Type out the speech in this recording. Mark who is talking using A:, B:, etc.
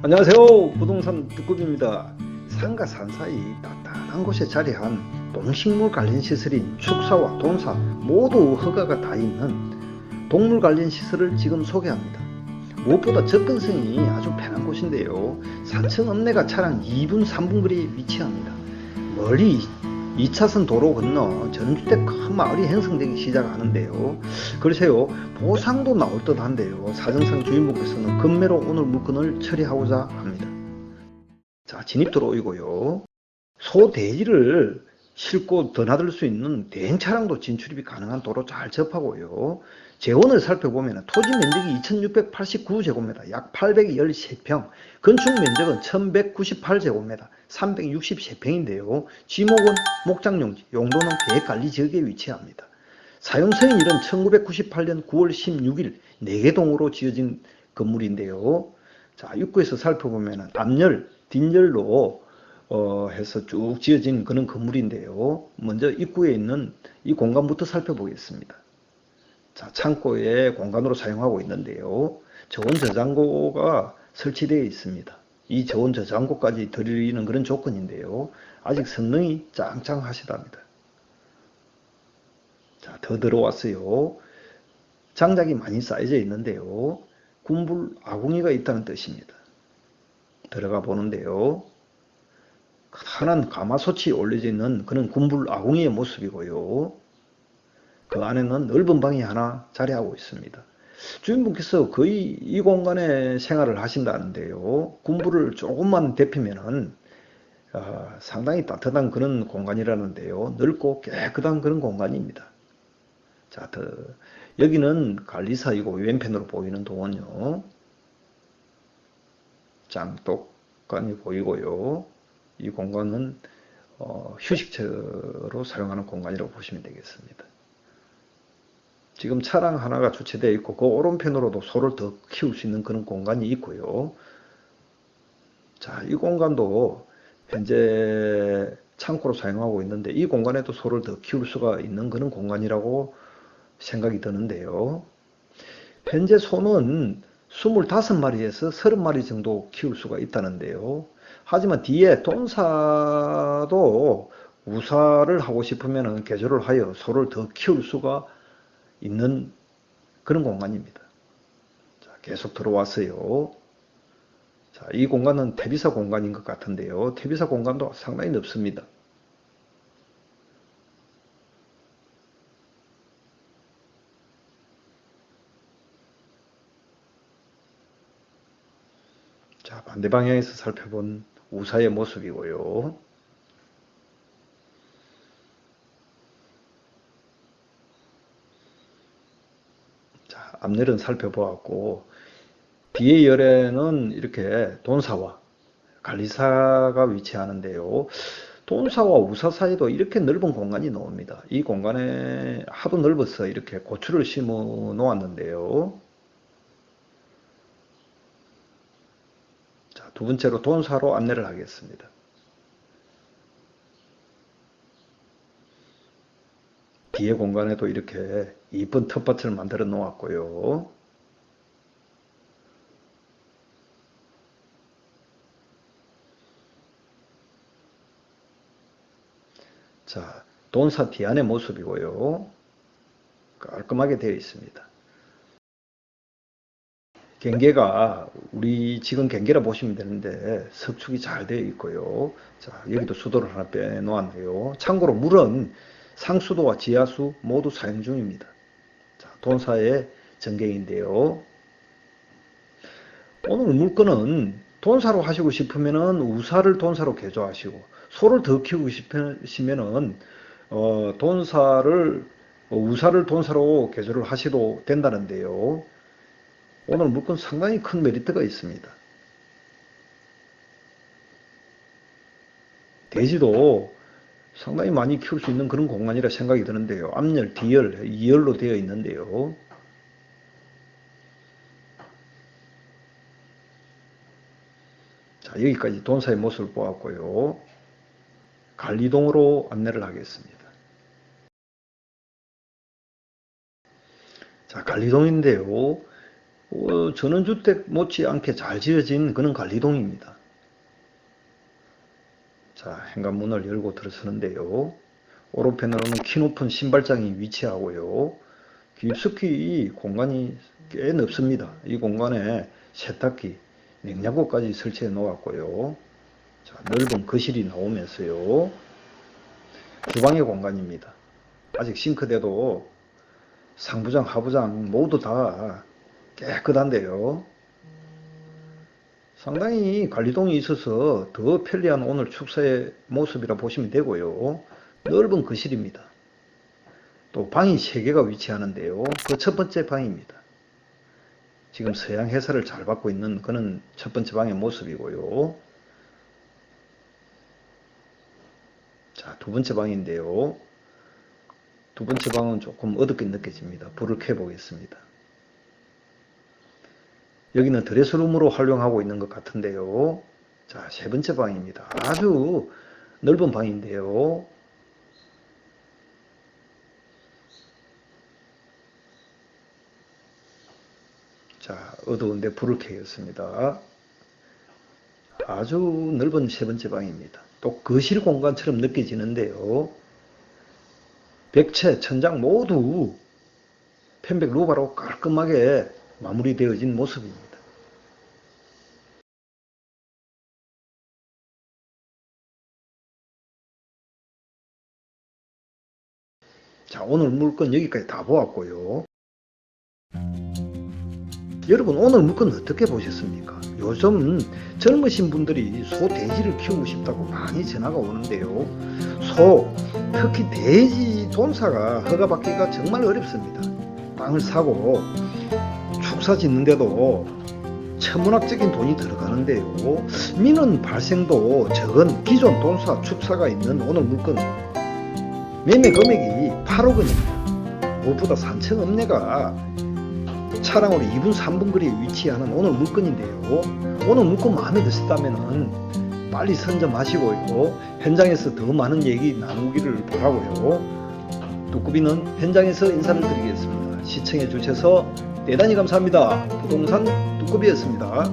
A: 안녕하세요. 부동산 두급입니다. 산과 산 사이 따뜻한 곳에 자리한 동식물 관련 시설인 축사와 돈사 모두 허가가 다 있는 동물 관련 시설을 지금 소개합니다. 무엇보다 접근성이 아주 편한 곳인데요. 산청 읍내가 차량 2분 3분 거리에 위치합니다. 멀리 2차선 도로 건너 전주택 큰 마을이 형성되기 시작하는데요. 글쎄요, 보상도 나올 듯 한데요. 사정상 주인분께서는 금매로 오늘 물건을 처리하고자 합니다. 자, 진입 도로이고요. 소돼지를 싣고 드나들 수 있는 대행 차량도 진출입이 가능한 도로 잘 접하고요. 재원을 살펴보면 토지 면적이 2689제곱미터, 약 813평, 건축 면적은 1198제곱미터, 363평인데요. 지목은 목장용지, 용도는 계획관리 지역에 위치합니다. 사용 승인일은 1998년 9월 16일 4개 동으로 지어진 건물인데요. 자, 입구에서 살펴보면 앞열, 뒷열로 어, 해서 쭉 지어진 그런 건물인데요. 먼저 입구에 있는 이 공간부터 살펴보겠습니다. 자, 창고의 공간으로 사용하고 있는데요. 저온 저장고가 설치되어 있습니다. 이 저온 저장고까지 드리는 그런 조건인데요. 아직 성능이 짱짱하시답니다. 자, 더 들어왔어요. 장작이 많이 쌓여져 있는데요. 군불 아궁이가 있다는 뜻입니다. 들어가 보는데요. 환한 가마솥이 올려져 있는 그런 군불 아궁이의 모습이고요. 그 안에는 넓은 방이 하나 자리하고 있습니다. 주인분께서 거의 이 공간에 생활을 하신다는데요. 군불을 조금만 데피면은 어, 상당히 따뜻한 그런 공간이라는데요. 넓고 깨끗한 그런 공간입니다. 자, 더, 여기는 관리사이고 왼편으로 보이는 동은요. 짱독관이 보이고요. 이 공간은 어, 휴식처로 사용하는 공간이라고 보시면 되겠습니다. 지금 차량 하나가 주차되어 있고 그 오른편으로도 소를 더 키울 수 있는 그런 공간이 있고요. 자, 이 공간도 현재 창고로 사용하고 있는데 이 공간에도 소를 더 키울 수가 있는 그런 공간이라고 생각이 드는데요. 현재 소는 25마리에서 30마리 정도 키울 수가 있다는데요. 하지만 뒤에 돈사도 우사를 하고 싶으면 개조를 하여 소를 더 키울 수가 있는 그런 공간입니다. 자, 계속 들어왔어요. 자, 이 공간은 태비사 공간인 것 같은데요. 태비사 공간도 상당히 넓습니다. 자, 반대 방향에서 살펴본 우사의 모습이고요. 자, 앞열은 살펴보았고, 뒤의 열에는 이렇게 돈사와 관리사가 위치하는데요. 돈사와 우사 사이도 이렇게 넓은 공간이 나옵니다. 이 공간에 하도 넓어서 이렇게 고추를 심어 놓았는데요. 두 번째로 돈사로 안내를 하겠습니다. 뒤에 공간에도 이렇게 이쁜 텃밭을 만들어 놓았고요. 자, 돈사 뒤안의 모습이고요. 깔끔하게 되어 있습니다. 경계가 우리 지금 경계라 보시면 되는데 석축이 잘 되어 있고요. 자, 여기도 수도를 하나 빼 놓았네요. 참고로 물은 상수도와 지하수 모두 사용 중입니다. 자, 돈사의 전경인데요. 오늘 물건은 돈사로 하시고 싶으면은 우사를 돈사로 개조하시고 소를 더 키우고 싶으시면은 어, 돈사를 어, 우사를 돈사로 개조를 하셔도 된다는데요. 오늘 물건 상당히 큰 메리트가 있습니다. 돼지도 상당히 많이 키울 수 있는 그런 공간이라 생각이 드는데요. 앞열, 뒤열, 2열로 되어 있는데요. 자, 여기까지 돈사의 모습을 보았고요. 관리동으로 안내를 하겠습니다. 자, 관리동인데요. 어, 전원주택 못지않게 잘 지어진 그런 관리동입니다. 자, 현관문을 열고 들어서는데요. 오른편으로는 키 높은 신발장이 위치하고요. 깊숙이 공간이 꽤 넓습니다. 이 공간에 세탁기, 냉장고까지 설치해 놓았고요. 자, 넓은 거실이 나오면서요. 주방의 공간입니다. 아직 싱크대도 상부장, 하부장 모두 다 깨끗한데요. 상당히 관리동이 있어서 더 편리한 오늘 축사의 모습이라 보시면 되고요. 넓은 거실입니다. 또 방이 3개가 위치하는데요. 그 첫 번째 방입니다. 지금 서양 해설을 잘 받고 있는 그는 첫 번째 방의 모습이고요. 자, 두 번째 방인데요. 두 번째 방은 조금 어둡게 느껴집니다. 불을 켜 보겠습니다. 여기는 드레스룸으로 활용하고 있는 것 같은데요. 자, 세 번째 방입니다. 아주 넓은 방인데요. 자, 어두운데 불을 켜겠습니다. 아주 넓은 세 번째 방입니다. 또 거실 공간처럼 느껴지는데요. 벽체, 천장 모두 편백 루바로 깔끔하게 마무리되어진 모습입니다. 자, 오늘 물건 여기까지 다 보았고요. 여러분, 오늘 물건 어떻게 보셨습니까? 요즘 젊으신 분들이 소, 돼지를 키우고 싶다고 많이 전화가 오는데요. 소, 특히 돼지 돈사가 허가받기가 정말 어렵습니다. 땅을 사고 축사 짓는데도 천문학적인 돈이 들어가는데요. 민원 발생도 적은 기존 돈사 축사가 있는 오늘 물건 매매 금액이 8억 원입니다. 무엇보다 산청 읍내가 차량으로 2분 3분 거리에 위치하는 오늘 물건인데요. 오늘 물건 마음에 드셨다면 빨리 선점하시고요. 현장에서 더 많은 얘기 나누기를 바라고요. 뚜꾸비는 현장에서 인사를 드리겠습니다. 시청해 주셔서 대단히 감사합니다. 부동산 두꺼비였습니다.